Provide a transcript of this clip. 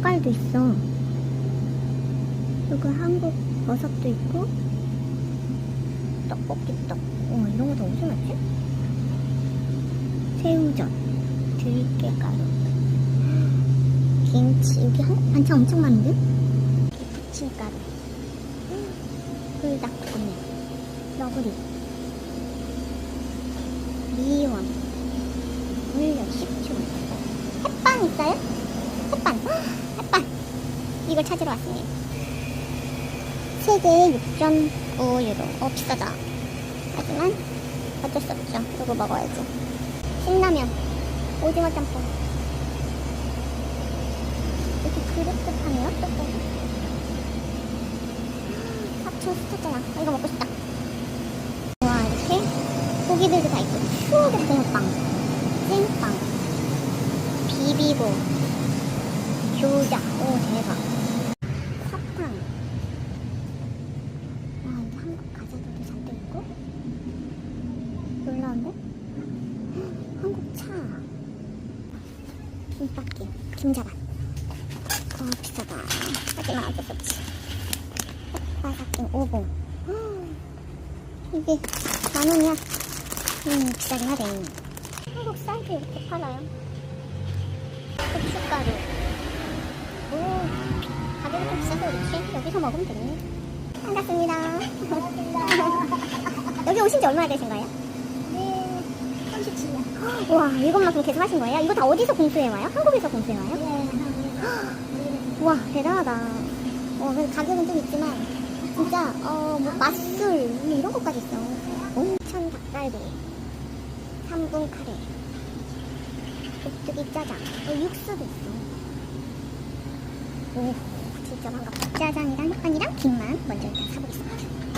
닭갈도 있어. 그리고 한국 버섯도 있고 떡볶이 떡. 어 이런 거다 어디서 났지? 새우젓, 들깨가루, 김치. 여기 한국 반찬 엄청 많은데? 부침가루, 불닭볶음면, 너구리, 미원, 물엿, 식초. 햇반 있어요? 헉, 햇반. 이걸 찾으러 왔습니다. 세개에 6.5유로. 어, 비싸다. 하지만 어쩔 수 없죠. 이거 먹어야지. 신라면, 오징어 짬뽕. 이렇게 그릇도 파네요, 떡볶이. 합천 스타잖아. 이거 먹고 싶다. 와, 이렇게 고기들도 다 있고. 추억의 붕어빵, 찐빵, 비비고, 교자. 오, 대박. 사탕. 와, 이게 한국 과자들도 잔뜩 있고. 놀라운데? 헉, 한국 차. 김밥기, 김자반. 어, 비싸다. 하지만 수 없지. 햇바삭김 5봉. 이게 만 원이야. 음, 비싸긴 하네. 한국 쌀도 이렇게 팔아요. 여기서 먹으면 되겠네. 반갑습니다. 여기 오신 지 얼마나 되신 거예요? 네, 37년. 와, 이것만큼 계속 하신 거예요? 이거 다 어디서 공수해 와요? 한국에서 공수해 와요? 네, 와, 대단하다. 어, 근데 가격은 좀 있지만, 진짜, 어, 뭐, 맛술, 뭐 이런 것까지 있어. 온천 닭갈비, 3분 카레, 곱두기 짜장, 어, 육수도 있어. 오, 저렴한 거 짜장이랑 햇반이랑 김만 먼저 일단 사보겠습니다.